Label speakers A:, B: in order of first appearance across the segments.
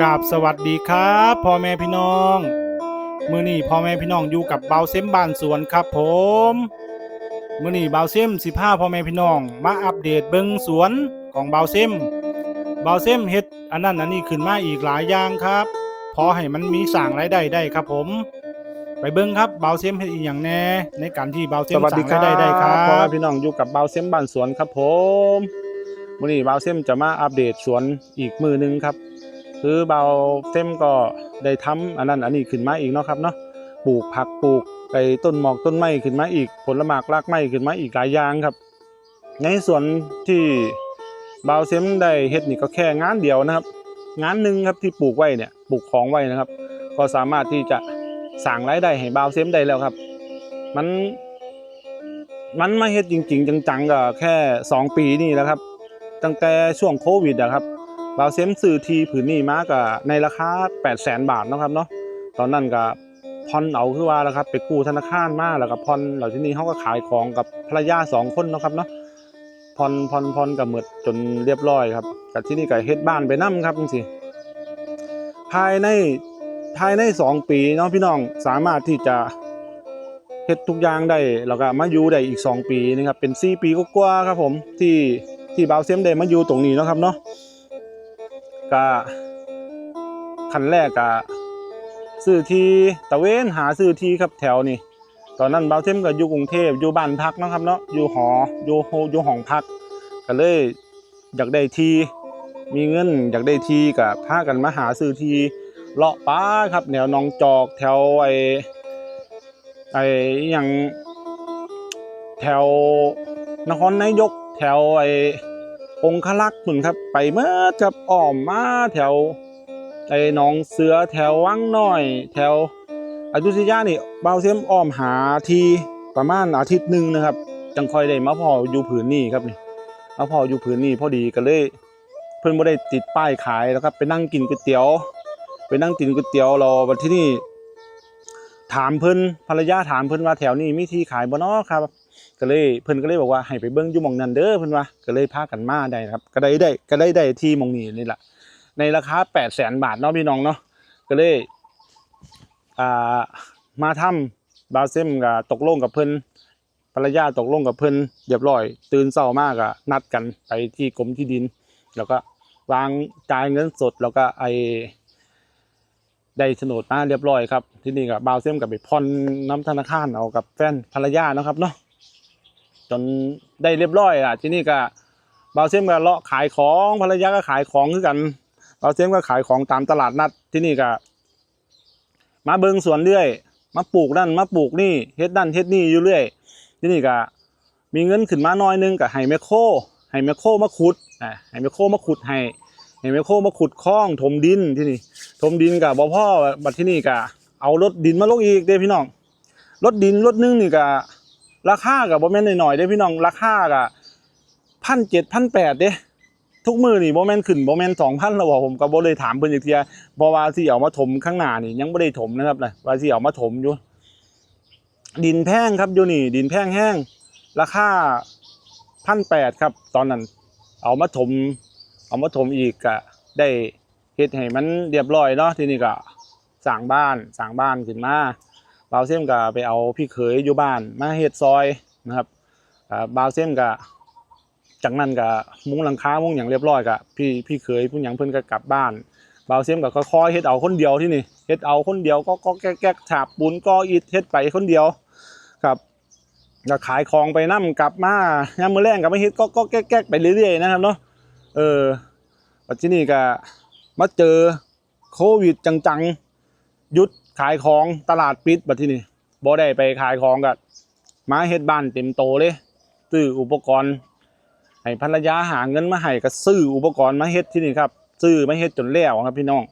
A: กราบสวัสดีครับพ่อแม่พี่น้อง มื้อนี้พ่อแม่พี่น้องอยู่กับเบาเซมบ้านสวนครับผม มื้อนี้เบาเซมสิพาพ่อแม่พี่น้องมาอัปเดตเบิ่งสวนของเบาเซมเบาเซมเฮ็ดอันนั้นอันนี้ขึ้นมาอีกหลายอย่างครับพอให้มันมีสร้างรายได้ได้ครับผม ไปเบิ่งครับเบาเซมเฮ็ดอีหยังแน่ในการที่เบาเซม
B: สวัสดีค
A: ส
B: รั
A: ร้างรายได้ได้ครับ
B: พ่อแม่พี่น้องอยู่กับเบาเซมบ้านสวนครับผมวันนี้เบาเซมจะมาอัปเดตสวนอีกมือหนึงครับ คือเบาเซมก็ได้ทำอันนั้นอันนี้ขึ้นมาอีกเนาะครับเนาะปลูกผักปลูกไอ้ต้นหมอกต้นไม้ขึ้นมาอีก ผลหมากรากไม้ขึ้นมาอีกหลายอย่างครับ ในส่วนที่เบาเซมได้เฮ็ดนี่ก็แค่งานเดียวนะครับ งานหนึ่งครับที่ปลูกไว้เนี่ยปลูกของไว้นะครับ ก็สามารถที่จะสร้างรายได้ให้เบาเซมได้แล้วครับ มัน มันมาเฮ็ดจริง ๆ จังๆก็แค่ 2 ปีนี่แหละครับ ตั้งแต่ช่วงโควิดอะครับ บาวเซมซื้อทีผืนนี้มาก็ในราคา8 0 0 0 0 0บาทนะครับเนาะตอนนั้นก็ผ่อนเอาคือว่าแล้วครับไปกู้ธนาคารมาแล้วก็ผ่อนแล้วทีนี้เขาก็ขายของกับภรรยาสองคนนะครับเนาะผ่อนผ่อนผ่อนกับหมดจนเรียบร้อยครับกับที่นี่ก็เฮ็ดบ้านไปนํครับจังซี่ภายในภายในสองปีเนาะพี่น้องสามารถที่จะเฮ็ดทุกอย่างได้แล้วก็มาอยู่ได้อีก 2 ปีนะครับเป็น 4 ปีกว่าครับผมที่ที่บาวเซมได้มาอยู่ตรงนี้นะครับเนาะ ก็ขั้นแรกก็ซื้อที่ตะเวนหาซื้อที่ครับแถวนี้ตอนนั้นเบาเซมก็อยู่กรุงเทพอยู่บ้านพักนะครับเนาะอยู่หออยู่โฮอยู่ห้องพัก ก็เลยอยากได้ที่มีเงินอยากได้ที่ก็พากันมาหาซื้อที่เลาะป้าครับ แนวหนองจอกแถวไอไอ้อย่างแถวนครนายกแถวไอ องคลักษ์เหมือนครับ ไปเมื่อกับอ้อมมาแถวไอ้หนองเสือแถววังน้อย แถวอยุธยานี่เบาเสียมอ้อมหาทีประมาณอาทิตย์หนึ่งนะครับ จังคอยได้มาพออยู่ผืนนี่ครับนี่มาพออยู่ผืนนี่พอดีก็เลย เพิ่อนบ่ได้ติดป้ายขายแล้วครับ ไปนั่งกินก๋วยเตี๋ยว ไปนั่งกินก๋วยเตี๋ยวรอวันที่นี่ถามเพิ่นภรรยาถามเพิ่นว่าแถวนี้มีที่ขายบ่เนาะครับ ก็เลยเพิ่นก็เลยบอกว่าให้ไปเบิ่งอยู่หมองนั้นเด้อเพิ่นว่าก็เลยพากันมาได้ครับ ก็ได้ได้ก็ได้ได้ที่หมองนี้นี่แหละในราคา800,000บาทเนาะพี่น้องเนาะก็เลยอ่ามาทำบาเซมก็ตกลงกับเพิ่นภรรยาตกลงกับเพิ่นเรียบร้อย ตื่นเช้ามากก็นัดกันไปที่กรมที่ดิน แล้วก็วางจ่ายเงินสดแล้วก็ไอได้โฉนดมาเรียบร้อยครับที่นี่กับบาวเซมกับไปผ่อนน้ำธนาคารเอากับแฟนภรรยาเนาะครับเนาะ จนได้เรียบร้อยอะที่นี่ก็บาวเซมก็เลาะขายของภรรยาก็ขายของคือกันบาวเซมก็ขายของตามตลาดนัดที่นี่ก็มาเบิงสวนเรื่อย มาปลูกนั่นมาปลูกนี่เฮ็ดนั่นเฮ็ดนี่อยู่เรื่อย ที่นี่ก็มีเงินขึ้นมาหน้อยนึงก็ให้แมคโครให้แมคโครมาขุดอ่าให้แมคโครมาขุดให้ให้แมคโคมาขุดคลองถมดินที่นี่ถมดินกับบ่พ่อบัดที่นี่ก็เอารถดินมาลงอีกเด้พี่น้องรถดินรถนึงนี่ก็ ราคากับบ่แม่นน้อยๆเด้พี่น้องราคาก็พันเจ็ดพันแปดเด้ทุกมือนี่บ่แม่นขึ้นบ่แม่นสองพันแล้วผมก็บ่เลยถามเพิ่นอีกเทียบ่ว่าสิเอามาถมข้างหน้านี่ยังบ่ได้ถมนะครับนะว่าสิเอามาถมอยู่ ดินแพงครับอยู่นี่ ดินแพงแห้ง ราคาพันแปดครับ ตอนนั้น เอามาถม เอามาถมอีกก็ได้เฮ็ดให้มันเรียบร้อยเนาะทีนี้ก็สร้างบ้านสร้างบ้านขึ้นมา บาวเซมก็ไปเอาพี่เขยอยู่บ้านมาเฮ็ดซอยนะครับบาวเซมก็จากนั้นก็มุงหลังคามุงอย่างเรียบร้อยก็พี่พี่เขยผู้หยังเพิ่นก็กลับบ้านบาวเซมก็ค่อยๆเฮ็ดเอาคนเดียวที่นี่เฮ็ดเอาคนเดียวก็ก็แก๊กแก๊กฉาบปูนก็อิฐเฮ็ดไปคนเดียวครับก็ขายของไปนํกลับมายามมื้อแรงก็มาเฮ็ดก็ก็แก๊กแก๊กไปเรื่อยๆนะครับเนาะเออปัจจุบันนี้ก็มาเจอโควิดจังๆ ยุดขายของตลาดปิดบัดที่นี่บ่ได้ไปขายของกับมาเฮ็ดบ้านเต็มโตเลยซื้ออุปกรณ์ให้ภรรยาหาเงินมาให้ก็ซื้ออุปกรณ์มาเฮ็ดที่นี่ครับซื้อมาเฮ็ดจนแล้วครับพี่น้อง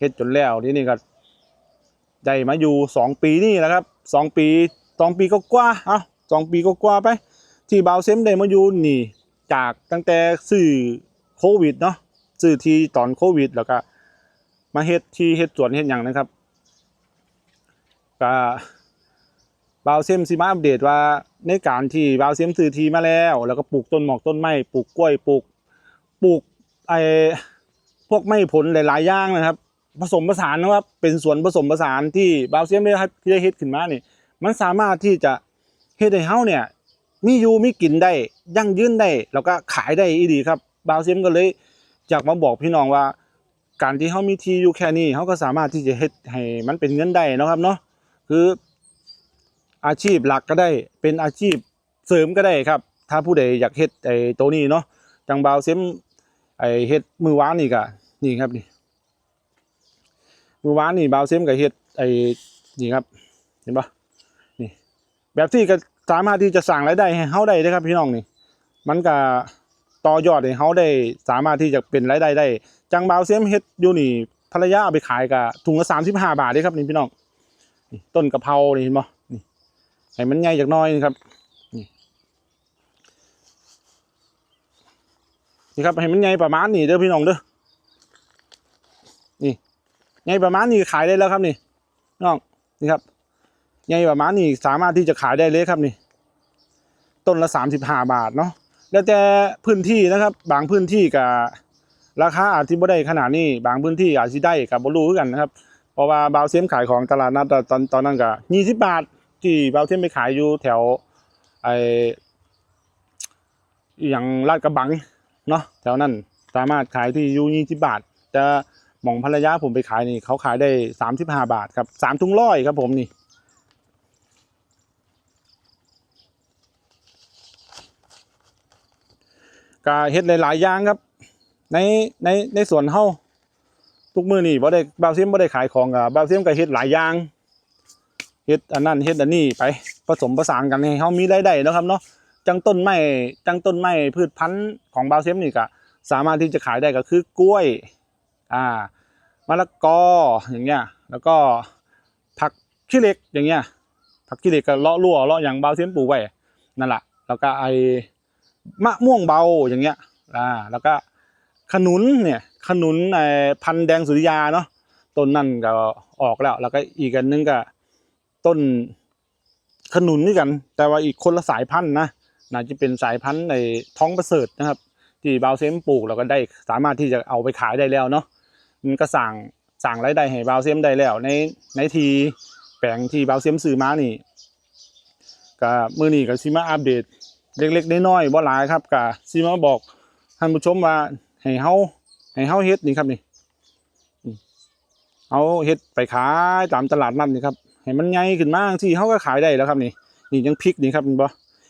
B: เฮ็ดจนแล้วที่นี่ก็ได้มาอยู่สองปีนี่แหละครับสองปีสองปีก็กว่าเอ้าสองปีก็กว่าไป ที่บาวเซมได้มาอยู่นี่จากตั้งแต่ซื้อโควิดเนาะซื้อที่ตอนโควิดแล้วก็มาเฮ็ดที่เฮ็ดสวนเฮ็ดหยังนะครับ ก็บาวเซมสิมาอัปเดตว่าในการที่บาวเซมซื้อทีมาแล้ว แล้วก็ปลูกต้นหมอกต้นไม้ปลูกกล้วยปลูกปลูกไอ้พวกไม้ผลหลายๆอย่างนะครับ ผสมผสานนะครับเป็นสวนผสมผสานที่บาวเซียมได้ได้เฮ็ดขึ้นมานี่มันสามารถที่จะเฮ็ดให้เฮาเนี่ยมีอยู่มีกินได้ยั่งยืนได้แล้วก็ขายได้อีดีครับบาวเซียมก็เลยอยากมาบอกพี่น้องว่า การที่เฮามีทีอยู่แค่นี้เฮาก็สามารถที่จะเฮ็ดให้มันเป็นเงินได้นะครับเนาะ คืออาชีพหลักก็ได้เป็นอาชีพเสริมก็ได้ครับ ถ้าผู้ใดอยากเฮ็ดไอ้ตัวนี้เนาะจังบาวเซมไอ้เฮ็ดมือวานนี่ก็นี่ครับนี่มือวานนี่บาวเซมกับเฮ็ดไอ้นี่ครับ เห็นปะนี่แบบที่ก็สามารถที่จะสั่งรายได้ให้เฮาได้เด้ครับพี่น้องนี่ มันก็ต่อยอดให้เฮาได้สามารถที่จะเป็นรายได้ได้ จังบาวเซมเฮ็ดอยู่นี่ภรรยาเอาไปขายก็ถุงละ35บห้าบาทเด้ครับนี่พี่น้อง นี่ต้นกะเพรานี่เห็นบ่นี่ให้มันใหญ่จักน้อยนี่ครับนี่นี่ครับให้มันใหญ่ประมาณนี้เด้อพี่น้องเด้อใหญ่ประมาณนี้ขายได้แล้วครับนี่น้องนี่ครับใหญ่ประมาณนี้สามารถที่จะขายได้เลยครับนี่ ต้นละสามสิบห้าบาทเนาะแล้วแต่พื้นที่นะครับ บางพื้นที่กับราคาอาจจะบ่ได้ขนาดนี้ บางพื้นที่อาจจะได้กับบรูคือกันนะครับ ราะว่าบาวเซียมขายของตลาดนัดตอนตอนนั้นก็ยี่สิบบาทที่บาวเซียมไปขายอยู่แถวไออย่างลาดกระบังเนาะแถวนั้นสามารถขายที่อยู่ยี่สิบบาทแต่หม่องภรรยาผมไปขายนี่เขาขายได้สามสิบห้าบาทครับสามถุงร้อยครับผมนี่ก็เฮ็ดหลายๆอย่างครับ ในในในสวนเฮา ทุกมื้อนี่บ่ได้บาวเซียมบ่ได้ขายของกับบาวเซียมก็เฮ็ดหลายอย่างเฮ็ดอันนั้นเฮ็ดอันนี้ไปผสมผสานกันให้เฮามีรายได้เนาะครับเนาะจังต้นไม้จังต้นไม้พืชพันธุ์ของบาวเซียมนี่ก็สามารถที่จะขายได้ก็คือกล้วยอ่ามะละกออย่างเงี้ยแล้วก็ผักขี้เหล็กอย่างเงี้ยผักขี้เหล็กก็เลาะรั่วเลาะอย่างเบาเสียมปลูกไว้นั่นแหละแล้วก็ไอ้มะม่วงเบาอย่างเงี้ยอ่าแล้วก็ขนุนเนี่ย ขนุนไอ้พันแดงสุริยาเนาะต้นนั่นก็ออกแล้ว แล้วก็อีกอันนึงก็ต้นขนุนนี่กัน แต่ว่าอีกคนละสายพันธุ์นะน่าจะเป็นสายพันธุ์ในท้องประเสริฐนะครับ ที่บาวเซมปลูกแล้วก็ได้สามารถที่จะเอาไปขายได้แล้วเนาะมันก็สั่งสั่งรายได้ให้บาวเซมได้แล้ว ในในทีแปลงที่บาวเซมซื้อมานี่ก็มือนี้ก็สิมาอัปเดต เล็กๆน้อยๆบ่หลายครับก็สิมาบอกท่านผู้ชมว่าให้เฮา ให้เฮาเฮ็ดนี่ครับนี่เอาเฮ็ดไปขายตามตลาดนัดนี่ครับให้มันใหญ่ขึ้นมากที่เฮาก็ขายได้แล้วครับนี่นี่ยังพริกนี่ครับเห็นบ่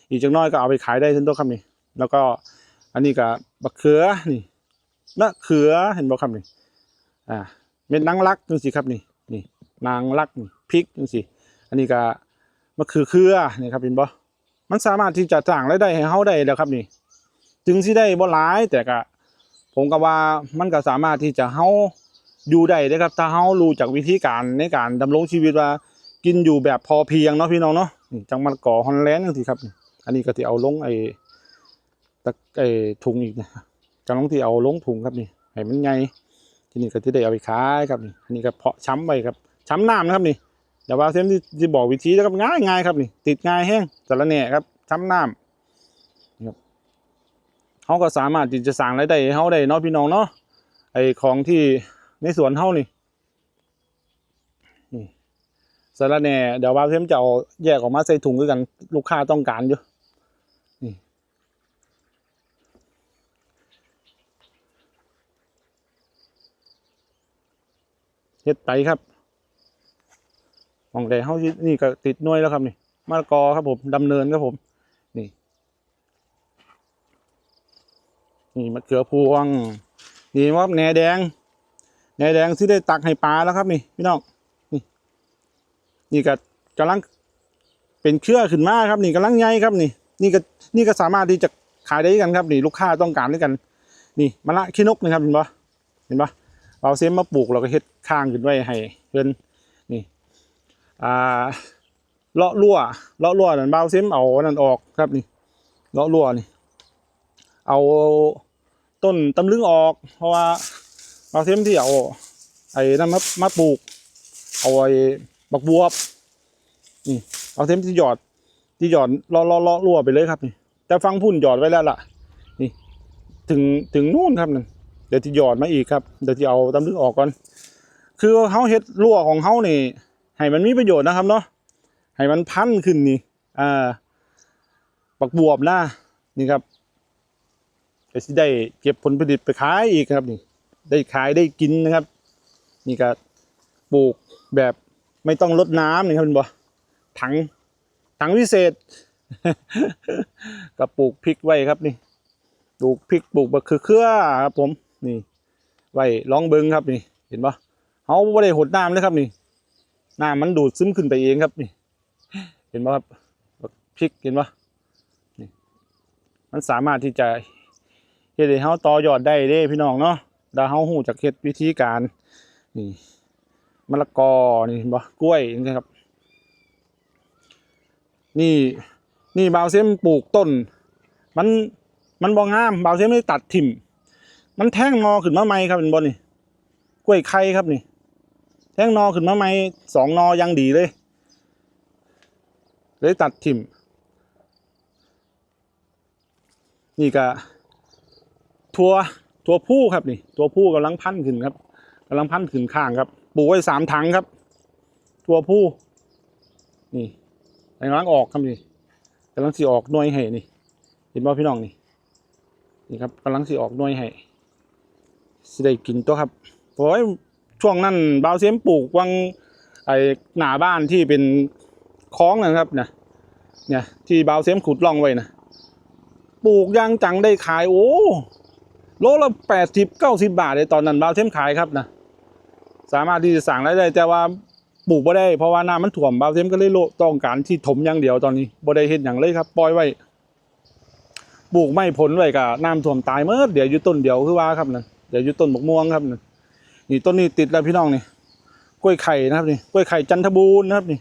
B: อีกจักหน้อยก็เอาไปขายได้ทั้งตัวครับนี่แล้วก็อันนี้ก็บักเขือนี่มะเขือเห็นบ่ครับนี่อ่าเม็ดนางรักจังสิครับนี่นี่นางรักนี่พริกจังสิอันนี้ก็มะเขือเขือนี่ครับเห็นบ่มันสามารถที่จะจ้างรายได้ให้เฮาได้แล้วครับนี่ถึงสิได้บ่หลายแต่ก็ ผมก็ว่ามันก็สามารถที่จะเฮาอยู่ได้เด้อครับ ถ้าเฮารู้จักวิธีการในการดำรงชีวิตว่า กินอยู่แบบพอเพียงเนาะพี่น้องเนาะจังมันก่อฮอนแลนด์จังสิครับ อันนี้ก็สิเอาลงไอ้ตะไอ้ถุงอีกนะกำลังที่เอาลงถุงครับนี่ให้มันใหญ่ทีนี้ก็จะได้เอาไปขายครับนี่อันนี้ก็เพาะช้ำไปครับช้ำน้ำนะครับนี่เดี๋ยวว่าเซมที่บอกวิธีนะครับง่ายง่ายครับนี่ติดง่ายแห้งสารแหน่ครับช้ำน้ำ เขาก็สามารถที่จะสั่งรายได้ให้เขาได้เนาะพี่น้องเนาะไอของที่ในสวนเขานี่นี่สารแหน่เดี๋ยวว่าเซมจะเอาแยกออกมาใส่ถุงด้วยกันลูกค้าต้องการอยู่เฮ็ดไปครับมองแต่เฮานี่ก็ติดน่วยแล้วครับนี่มะละกอครับผมดำเนินครับผม นี่ นี่มะเขือพวง นี่ว่าแหนแดงแหนแดงที่ได้ตักให้ปลาแล้วครับนี่พี่น้องนี่นี่ก็กำลังเป็นเครือขึ้นมาครับนี่กำลังใหญ่ครับนี่ นี่ก็นี่ก็สามารถที่จะขายได้กันครับนี่ลูกค้าต้องการด้วยกัน นี่มะละขี้นกนะครับเห็นปะเห็นปะเอาเซมมาปลูกเราก็เฮ็ดข้างขึ้นไว้ให้เพิ่นนี่อ่าเลาะรั่วเลาะรั่วนั่นเบาเซมเอานั่นออกครับนี่เลาะรั่วนี่ เอาต้นตำลึงออก เพราะว่าเบาเซมที่เอาไอ้นั่นมามาปลูก เอาไอ้บักบวบนี่เอาเซมที่หยอดที่หยอดลาะเลาะเลาะรั่วไปเลยครับนี่ แต่ฟังพุ่นหยอดไว้แล้วล่ะ นี่ ถึงถึงนู่นครับนั่นเดี๋ยวที่หยอดมาอีกครับเดี๋ยวที่เอาตำลึงออกก่อนคือเฮาเฮ็ดรั้วของเฮานี่ให้มันมีประโยชน์นะครับเนาะให้มันพันขึ้นนี่อ่าปักบวบนะนี่ครับ ก็สิได้เก็บผลผลิตไปขายอีกครับนี่ ได้ขายได้กินนะครับ นี่ก็ปลูกแบบไม่ต้องลดน้ำนี่ครับเป็นบ่ถังถังวิเศษก็ปลูกพริกไว้ครับนี่ปลูกพริกปลูกบะเขือเครือครับผมนี่ ไว้ลองเบิงครับนี่ เห็นปะเขาไม่ได้หดน้ำเลยครับนี่น้ำมันดูดซึมขึ้นไปเองครับนี่ เห็นปะครับพริกเห็นปะนี่มันสามารถที่จะ ฮ็ดให้เฮาต่อยอดได้เด้พี่น้องเนาะดาเฮาฮู้จักเฮ็ดวิธีการนี่มะละกอนี่เห็นปะกล้วยนี่ครับ นี่นี่บาวเซมปลูกต้น มันมันบ่งามบาวเซมไม่ตัดถิ่ม มันแท่งนอขึ้นมาใหม่ครับเป็นบอนี่กล้วยไข่ครับนี่ แท่งนอขึ้นมาใหม่สองนอยังดีเลยเลยตัดถิ่ม นี่ก็ ทัวทัวผู้ครับนี่ตัวผู้กำลังพันขึ้นครับกำลังพันขึ้นข้างครับปลูกไว้สามถังครับ ทัวผู้นี่กำลังออกครับนี่กำลังสีออกหน่วยให้นี่เห็นบ่พี่น้องนี่นี่ครับกำลังสีออกหน่วยให้สิได้กินตัวครับเพราะช่วงนั้นบาวเสียมปลูกวังไอ้หน้าบ้านที่เป็นคลองนะครับนะเนี่ยที่บาวเสียมขุดร่องไว้นะปลูกยางจังได้ขายโอ้ โลละแปดสิบเก้าสิบาทเลยตอนนั้นบาวเสียมขายครับนะสามารถที่จะสั่งได้เลยแต่ว่าปลูกไม่ได้เพราะว่าน้ำมันถ่วมบาวเสียมก็เลยโลต้องการที่ถมอย่างเดียวตอนนี้บ่ได้เห็นอย่างเลยครับปล่อยไว้ปลูกไม่ผลไว้กับน้ำท่วมตายเมื่อเดี๋ยวอยู่ต้นเดียวคือว่าครับนะเดี๋ยวอยู่ต้นบกม่วงครับนี่นี่ต้นนี้ติดแล้วพี่น้องนี่กล้วยไข่นะครับนี่กล้วยไข่จันทบูรณ์นะครับนี่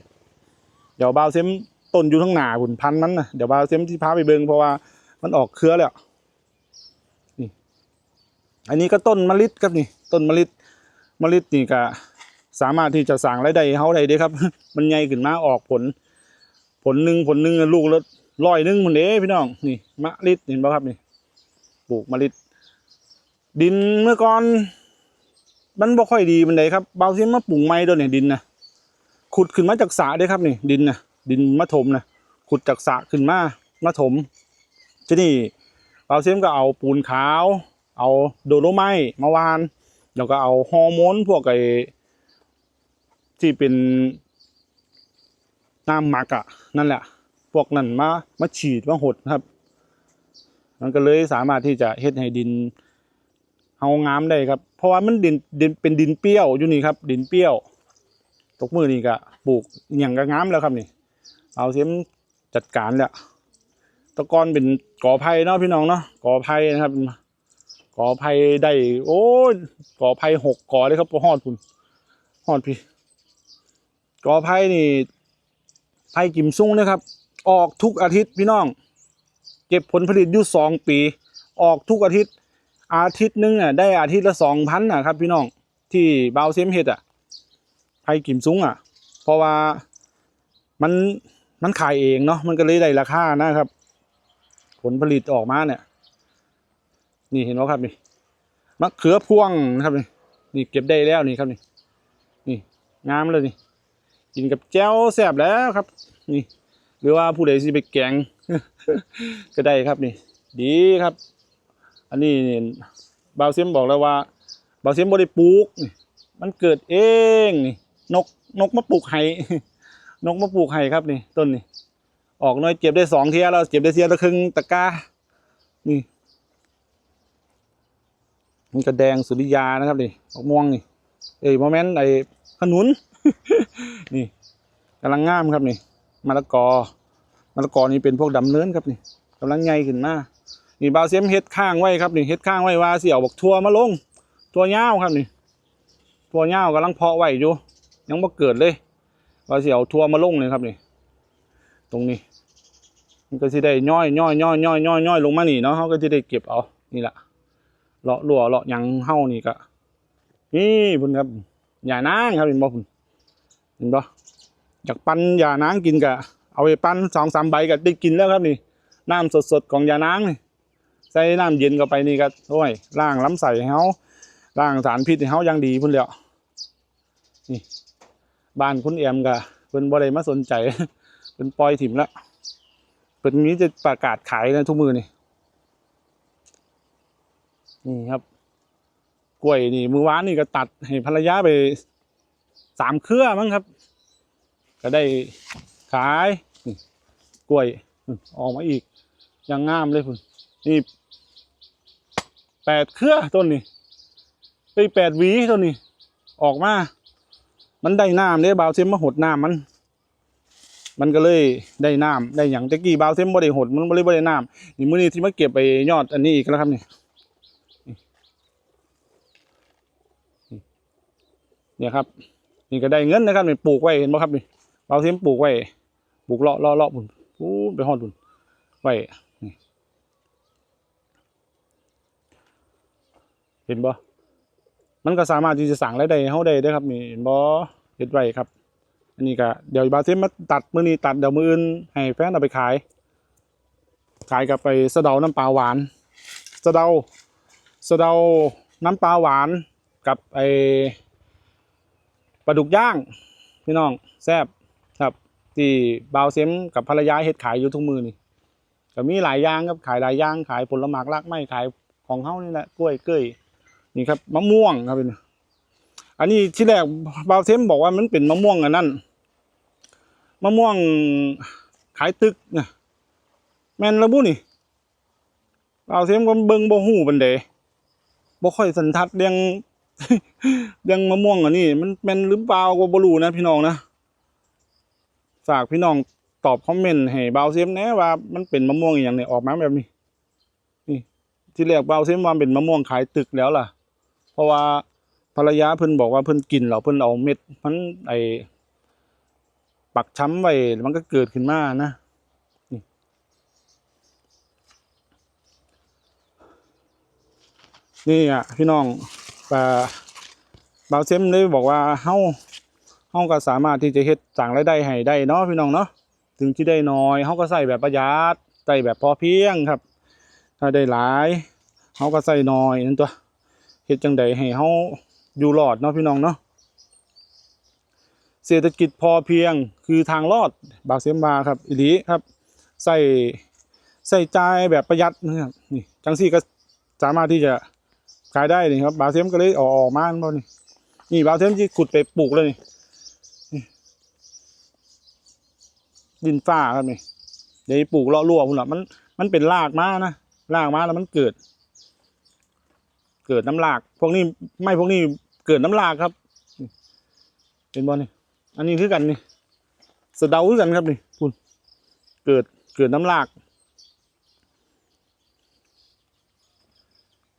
B: เดี๋ยวบาวเซมต้นอยู่ทั้งหนาหุ่นพันธุ์นั้นนะเดี๋ยวบาวเซมที่พาไปเบิงเพราะว่ามันออกเครือแล้ว อันนี้ก็ต้นมะลิครับนี่ ต้นมะลิมะลินี่ก็สามารถที่จะสั่งรายได้ให้เขาได้เด้ครับ มันใหญ่ขึ้นมาออกผล ผลหนึ่งผลหนึ่งลูกละร้อยหนึ่งหมดเด้พี่น้องนี่มะลิเห็นป่ะครับนี่ปลูกมะลิดินเมื่อก่อนมันบ่ค่อยดีมันเลยครับเบาเสียมาปลูกไม้ด้วยเนี่ยดินนะขุดขึ้นมาจากสระด้ครับนี่ดินนะดินมะถมนะขุดจากสระขึ้นมามาถมที่นี่เบาเสียมก็เอาปูนขาว เอาโดโลไม้มาวาน แล้วก็เอาฮอร์โมนพวกไอ้ที่เป็นน้ำหมักอะนั่นแหละ พวกนั้นมามาฉีดมาหดครับ มันก็เลยสามารถที่จะเฮ็ดให้ดินเฮางามได้ครับ เพราะว่ามันดินดินเป็นดินเปรี้ยวอยู่นี่ครับ ดินเปรี้ยว ตกมือนี่ก็ปลูกอย่างก็งามแล้วครับนี่ เอาเสียมจัดการแล้วตะกอนเป็นกอไผ่เนาะพี่น้องเนาะกอไผ่นะครับ กอไผ่ได้ โอ้ยกอไผ่หกกอเลยครับฮอดคุณฮอดพี่กอไผ่นี่ไผ่กิมซุ่งนะครับ ออกทุกอาทิตย์พี่น้อง เก็บผลผลิตอยู่สองปี ออกทุกอาทิตย์ อาทิตย์นึงอะได้อาทิตย์ละสองพันอะครับ พี่น้องที่บาวเซมเฮ็ดอะไผ่กิมซุ้งอะ เพราะว่ามันมันขายเองเนาะมันก็เลยได้ราคานะครับ ผลผลิตออกมาเนี่ย นี่เห็นไหมครับนี่มะเขือพวงนะครับนี่นี่เก็บได้แล้วนี่ครับนี่นี่งามเลยนี่กินกับแจ้วแซ่บแล้วครับ นี่ หรือว่าผู้ใดสิไปแกง ก็ได้ครับนี่ ดีครับ อันนี้นี่บาวเซียมบอกแล้วว่าบาวเซียมบ่ได้ปลูกนี่มันเกิดเองนี่นกนกมาปลูกไห้นกมาปลูกไห้ครับนี่ ต้นนี่ออกน้อยเก็บได้สองเทียแล้วเก็บได้เทียละครึ่งตะกร้านี่ นกระแดงสุริยานะครับนี่ออกม่วงนี่เอ้ยโมเมนต์ไอ้ขนุน นี่กำลังงามครับนี่มะละกอมะละกอนี่เป็นพวกดำเนินครับนี่กำลังใหญ่ขึ้นมานี่บาเสียมเฮ็ดข้างไว้ครับนี่เฮ็ดข้างไว้ว่าสิเอาบักทัวมาลงตัวยาครับนี่ตัวยากำลังเพาะไว้อยู่ยังบ่เกิดเลยว่าสิเอาทั่วมาลงเลยครับนี่ ตรงนี้ มันก็สิได้ย่อยย่อยย่อยย่อยย่อยย่อยลงมานี่เนาะเขาก็จะได้เก็บเอานี่แหละ เลาะลัวเลาะยังเฮ้านี่ก็นี่พุ่นครับยานางครับเห็นบ่พุ่นเห็นบ่อยากปั้นยานางกินก็เอาไปปั้นสองสามใบก็ได้กินแล้วครับนี่น้ำสดๆของยานางนี่ใส่น้ำเย็นเข้าไปนี่ก็โอ้ยล้างลำไส้ให้เฮาล้างสารพิษให้เฮาย่างดีพุ่นแล้วนี่บ้านคุณแอมก็เพิ่นบ่ได้มาสนใจเพิ่นปล่อยถิ่มแล้วเพิ่นมีจะประกาศขายนะทุกมือนี่ นี่ครับกล้วยนี่มือวานนี่ก็ตัดให้ภรรยาไปสามเครือมั้งครับ ก็ได้ขายกล้วยออกมาอีกยังงามเลยคุณนี่แปดเครือต้นนี่ไปแปดหวีต้นนี่ออกมา มันได้น้ำเด้บาวเซมมาหดน้ำมัน มันก็เลยได้น้ำได้อย่างตะกี้บาวเซมบ่ได้หดมันบ่เลยบ่ได้น้ำนี่มื้อนี้ที่มาเก็บไปยอดอันนี้อีกแล้วครับนี่นี่ เนี่ยครับ นี่ก็ได้เงินนะครับนี่ปลูกไว้เห็นบ่ครับนี่บาวเซมปลูกไว้ปลูกเลาะเลาะเลาะพุ่นปูนไปฮอดพุ่นไว้เห็นบ่มันก็สามารถที่จะสั่งรายได้ให้เฮาได้เด้ครับนี่เห็นบ่เฮ็ดไว้ครับ อันนี้ก็เดี๋ยวบาเซมมาตัดมือนี้ตัดเดี๋ยวมืออื่นให้แฟนเอาไปขาย ขายกับไปสะเดาน้ำปลาหวานสะเดาสะเดาน้ำปลาหวานกับไอ ปลาดุกย่างพี่น้องแซ่บครับที่บาวเซมกับภรรยาเฮ็ดขายอยู่ทุกมือนี่ก็มีหลายอย่างครับขายหลายอย่างขายผลไม้รากไม้ขายของเฮานี่แหละกล้วยเกยนี่ครับมะม่วงครับเป็นอันนี้ที่แรกบาวเทมบอกว่ามันเป็นมะม่วงอันนั้นมะม่วงขายตึกนะแมนระบุนี่บาวเทมก็เบิ่งบ่ฮู้ปานใดบ่ค่อยสันทัดเรื่อง เรื่องมะม่วงอันนี้มันแม่นหรือเปล่าก็บรูนะพี่น้องนะฝากพี่น้องตอบคอมเมนต์ให้เบาเทมแน่ว่ามันเป็นมะม่วงอย่างนี้ออกมาแบบนี้ นี่ ที่แรกเบาเส้นว่าเป็นมะม่วงขายตึกแล้วล่ะ เพราะว่าภรรยาเพิ่นบอกว่าเพิ่นกินแล้วเพิ่นเอาเม็ดมันไอปักช้ำไว้มันก็เกิดขึ้นมานะนี่นี่อะพี่น้อง ปลาเบาเซมได้บอกว่าเฮาเฮาก็สามารถที่จะเฮ็ดสั่งรายได้ให้ได้เนาะพี่น้องเนาะถึงที่ได้น้อยเฮาก็ใส่แบบประหยัดใส่แบบพอเพียงครับ ถ้าได้หลายเขาก็ใส่น้อยนั่นตัวเฮ็ดจังใดให้เขาอยู่รอดเนาะพี่น้องเนาะเศรษฐกิจพอเพียงคือทางรอดบาเซมบาครับอีลีครับใส่ใส่ใจแบบประหยัดนะครับนี่จังซี่ก็สามารถที่จะ ขายได้นี่ครับบาเซมก็เลยออกออกมาบ่นี่นี่บาเซมที่ขุดไปปลูกเลยนี่ดินฟ้าครับนี่เดี๋ยวปลูกเลาะรั่วพุ่นละมันมันเป็นรากมานะรากมาแล้วมันเกิด เกิดน้ำราก พวกนี้ไม่พวกนี้เกิดน้ำรากครับเห็นบ่นี่อันนี้คือกันนี่สะเดาคือกันครับนี่คุณเกิดเกิดน้ำราก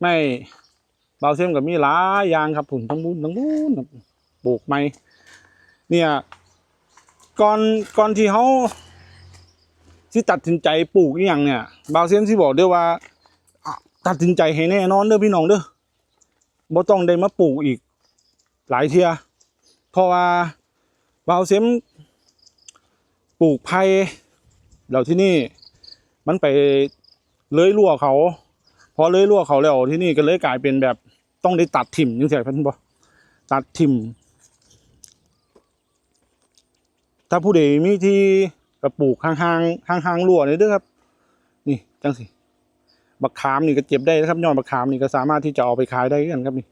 B: ไม่ บาเสียมกับมีหลายอย่างครับผุนทั้งบุญทั้งบุญปลูกไม้เนี่ยก่อนก่อนที่เขาที่ตัดสินใจปลูกอย่างเนี่ยบาวเซียนที่บอกเด้อว่าตัดสินใจให้แน่นอนเด้อพี่น้องเด้อบ่ต้องได้มาปลูกอีกหลายเทียเพราะว่าบาวเซียนปลูกไผ่แล้วที่นี่มันไปเลยรั่วเขา พอเลยรั่วเขาแล้วที่นี่ก็เลยกลายเป็นแบบ ต้องได้ตัดถิ่มจังซี่เพิ่นบ่ตัดถิ่ม ถ้าผู้ใดมีที่กระปลูกห่างๆห่างๆรั่วนี่เด้อครับ นี่จังสิบักขามนี่ก็เจ็บได้นะครับยอดบักขามนี่ก็สามารถที่จะเอาไปขายได้กันครับนี่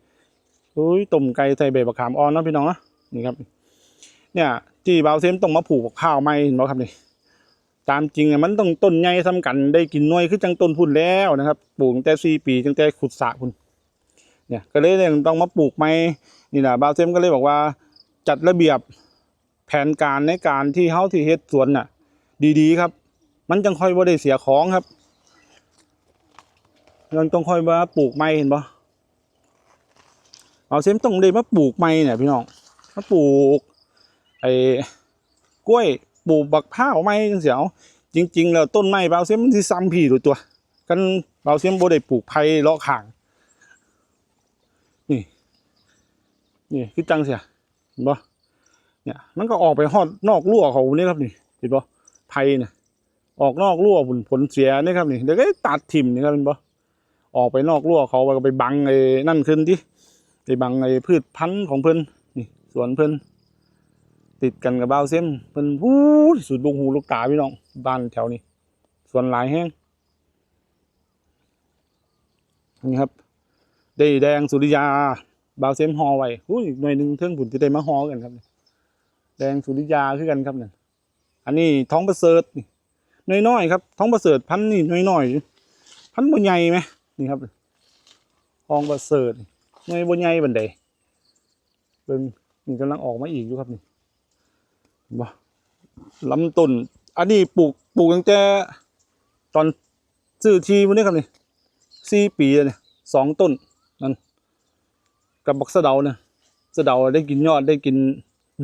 B: อุ้ยต้มไก่ใส่ใบบักขามอ่อนนะพี่น้องนะนี่ครับ เนี่ยที่บาวเซมต้องมาปลูกข้าวไม่เห็นบ่ครับนี่ตามจริงอะมันต้องต้นใหญ่ซ้ำกันได้กินน่วยคือจังต้นพุ่นแล้วนะครับปลูกตั้งแต่สี่ปีตั้งแต่ขุดสระพุ่น เนี่ยก็เลยต้องมาปลูกไม้นี่นะบาวเซมก็เลยบอกว่าจัดระเบียบแผนการในการที่เฮาที่เฮ็ดสวนน่ะ ดีๆ ครับ มันจังค่อยบ่ได้เสียของครับยังต้องค่อยมาปลูกไม้เห็นปะเอาเส้นต้องได้มาปลูกไม้เนี่ยพี่น้องมาปลูกไอ้กล้วยปลูกบักพร้าไม้จังเสียวจริง ๆ แล้วต้นไม้เบาเส้นมันที่ซ้ำพี่ตัวตัว กันเบาเส้นบ่ได้ปลูกไผ่เลาะข้าง นี่คือจังเสียเห็นปะเนี่ยมันก็ออกไปฮอดนอกรั้วเขานี่ครับนี่เห็นปะไผ่เนี่ยออกนอกรั้วผลผลเสียนี่ครับนี่เดี๋ยวก็ตัดถิ่มนี่ครับเป็นปะออกไปนอกรั้วเขาก็ไปบังไอ้นั่นขึ้นที่ไปบังไอ้พืชพันธุ์ของเพิ่นนี่สวนเพิ่นติดกันกับบ้าเส้มเป็นพูดสุดลูกหูลูกตาพี่น้องบ้านแถวนี้สวนหลายแห้งนี่ครับได้แดงสุริยา บาวเซมฮอไว้อุ้ยหน่วยหนึ่งเทิงผุนจะได้มาฮอกันครับแดงสุริยาคือกันครับเนี่ยอันนี้ท้องประเสริฐนี่น้อยๆครับ ท้องประเสริฐพันธุ์นี่น้อยๆพันธุ์บนใหญ่ไหมนี่ครับท้องประเสริฐหน่วยบนใหญ่บันไดเบิ่งนี่กำลังออกมาอีกอยู่ครับนี่บ่ลำต้นอันนี้ปลูกปลูกตั้งแต่ตอนซื้อทีวันนี้ครับนี่สี่ปีแล้วเนี่ยสองต้นน กับบักสะเดาเนี่ยสะเดาได้กินยอดได้กิน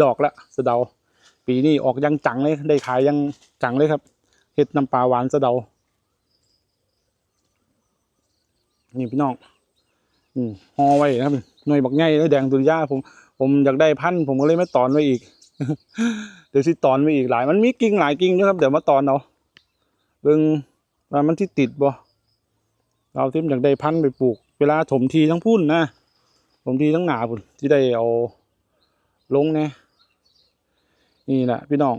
B: ดอกละสะเดา ปีนี้ออกยังจังเลยได้ขายยังจังเลยครับเห็ดน้ำปลาหวานสะเดา นี่พี่น้องอืมห่อไว้นะครับหน่วยบักใหญ่แล้วแดงตุนยาผม ผมอยากได้พันธุ์ผมก็เลยไม่ตอนไว้อีก เดี๋ยวสิตอนไว้อีกหลาย มันมีกิ่งหลายกิ่งด้วยครับเดี๋ยวมาตอนเอาเบิ่งว่ามันที่ติดบ่เราที่อยากได้พันธุ์ไปปลูก เวลาถมทีทั้งพุ่นนะ ถมทีทั้งหนาพุ่นที่ได้เอาลงเนี่ยนี่แหละพี่น้อง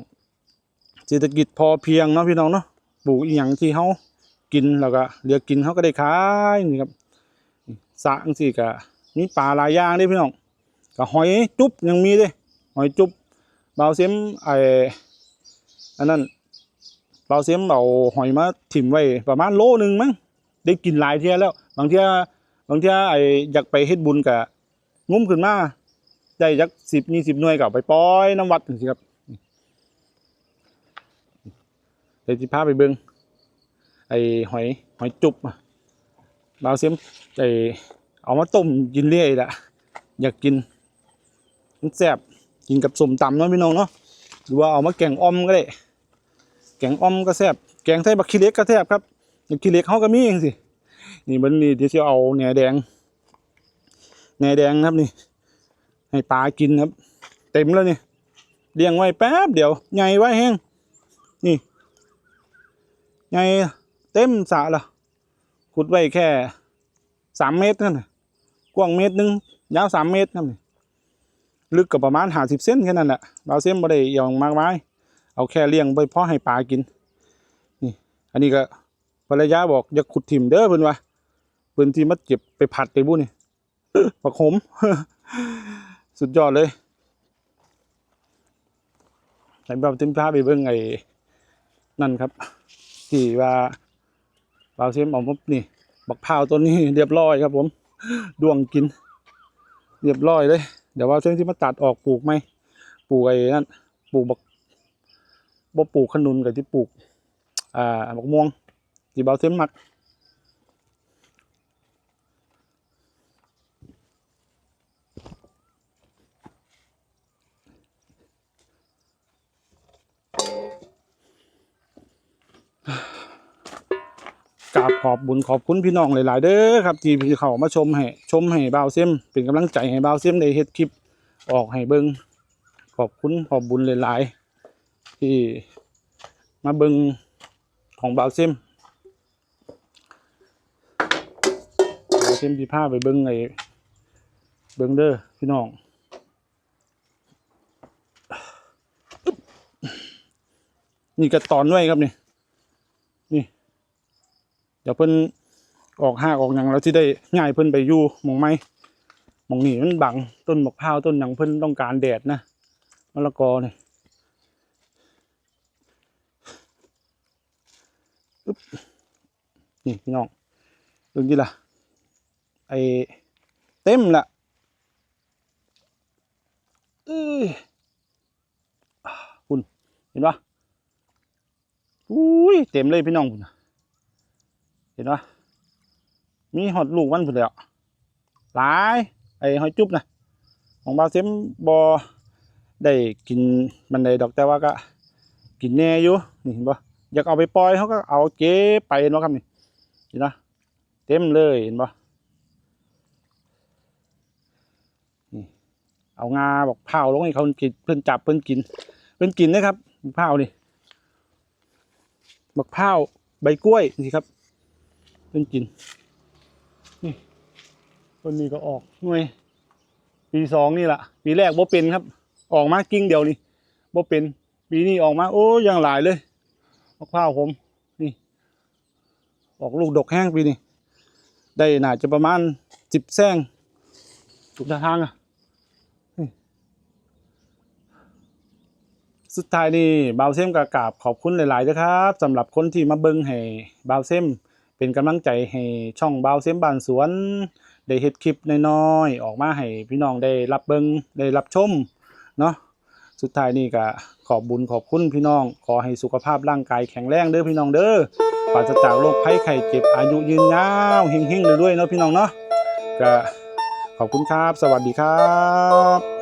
B: เศรษฐกิจพอเพียงเนาะพี่น้องเนาะปลูกอีหยังที่เขากินแล้วก็เหลือกินเขาก็ได้ขายนี่ครับสะจังซี่ก็มีปลาหลายอย่างเด้พี่น้องก็หอยจุ๊บยังมีเด้หอยจุ๊บเบาเสียมไออันนั้นบาเสียมเอาหอยมาถิ่มไว้ประมาณโลหนึ่งมั้งได้กินหลายเที่ยแล้ว บางเที่ยบางเที่ยไออยากไปเฮ็ดบุญกะ งุ้มขึ้นมาได้จักสิบยี่สิบหน่วยก็เอาไปปล่อยน้ำวัดจังซี่ครับเดี๋ยวสิพาไปเบิ่งไอหอยหอยจุบอะบาวเสียมไอเอามาต้มกินเรื่อยละอยากกินมันแซ่บกินกับสมตำเนาะพี่น้องเนาะหรือว่าเอามาแกงอ่อมก็ได้ แกงอ่อมก็แซ่บแกงไทยบักขี้เล็กก็แซ่บครับบักขี้เล็กเขาก็มีเองสินี่มันนี่เดี๋ยวจะเอาแหนแดง แหนแดงครับนี่ ให้ปลากินครับ เต็มแล้วนี่เลี้ยงไว้แป๊บเดี๋ยวใหญ่ไว้แห้งนี่ใหญ่เต็มสระละขุดไว้แค่สามเมตรนั่นกว้างเมตรหนึ่งยาวสามเมตรครับนี่ลึกกับประมาณห้าสิบเส้นแค่นั้นแหละบาเส้นบ่ได้ย่างมากมายเอาแค่เลี้ยงไปเพาะให้ปลากิน นี่ อันนี้ก็ภรรยาบอกอย่าขุดถิ่มเด้อเพิ่อนว่าเพิ่นที่มัดเก็บไปผัดไปบุ้นี่ ผักขมสุดยอดเลยไหนแบบเต็มภาไปเบิ่งไอ้นั่นครับที่ว่าบาวเส้นเอามานี่ บักพาวตัวนี้เรียบร้อยครับ ผม ดวงกิน เรียบร้อยเลย เดี๋ยวว่าเส้นที่มาตัดออกปลูกไหมปลูกไอ้นั่นปลูกบักบ่ปลูกขนุนกับที่ปลูก อ่าบักม่วงที่เบาเส้นมัก กราบขอบบุญขอบคุณพี่น้องหลาย ๆ เด้อครับ ที่พี่เขามาชมให้ชมให้บ่าวเซยมเป็นกำลังใจให้บ่าวเซยมได้เฮ็ดคลิปออกให้เบิ่งขอบคุณขอบบุญหลาย ๆ ที่มาเบิ่งของบ่าวเซยมบ่าวเซยมสิพาไปเบิ่งไอ้เบิ่งเด้อพี่น้องนี่ก็ตอนไว้ครับนี่นี่เดี๋ยวเพิ่นออกห้าออกยังแล้วที่ได้ง่ายเพิ่นไปอยู่มองไม้หมองนี่มันบังต้นมะพร้าวต้นหยังเพิ่นต้องการแดดนะมะละกอนี่อึ๊บนี่พี่น้องดูดิล่ะไอเต็มละเอ้ยอ่าคุณเห็นปะอุ้ยเต็มเลยพี่น้องคุณ เห็นปะมีหอดลูกมันผุดเลยอะหลายไอ้หอยจุ๊บนะของบาเซมบอได้กินมันได้ดอกแต่ว่าก็กินแน่อยู่นี่เห็นปะอยากเอาไปปล่อยเขาก็เอาเก็บไปเห็นปะครับนี่เห็นปะเต็มเลยเห็นปะนี่เอางาบอกเผาลงให้เขากินเพิ่นจับเพิ่นกิน เพิ่นกินนะครับเผานี่บักเผาใบกล้วยนี่ครับ เพิ่นกิน นี่ต้นนี้ก็ออกหน่วย ปีสองนี่แหละปีแรกบ่เป็นครับ ออกมากิ่งเดียวนี่บ่เป็น ปีนี้ออกมา โอ้ยังหลายเลยมะพร้าวผม นี่ ออกลูกดกแห้งปีนี้ได้น่าจะประมาณสิบแซงทุกทางอะสุดท้ายนี่บาวเซมกกาบขอบคุณหลายๆนะครับสำหรับคนที่มาเบิ่งให้บาวเซม เป็นกำลังใจให้ช่องบาวเซมบ้านสวน ได้เฮ็ดคลิปน้อยๆออกมาให้พี่น้องได้รับเบิงได้รับชมเนาะสุดท้ายนี่ก็ขอบบุญขอบคุณพี่น้อง ขอให้สุขภาพร่างกายแข็งแรงเด้อพี่น้องเด้อปราศจากโรคภัยไข้เจ็บอายุยืนยาวเฮงๆด้วยเนาะพี่น้องเนาะก็ขอบคุณครับ สวัสดีครับ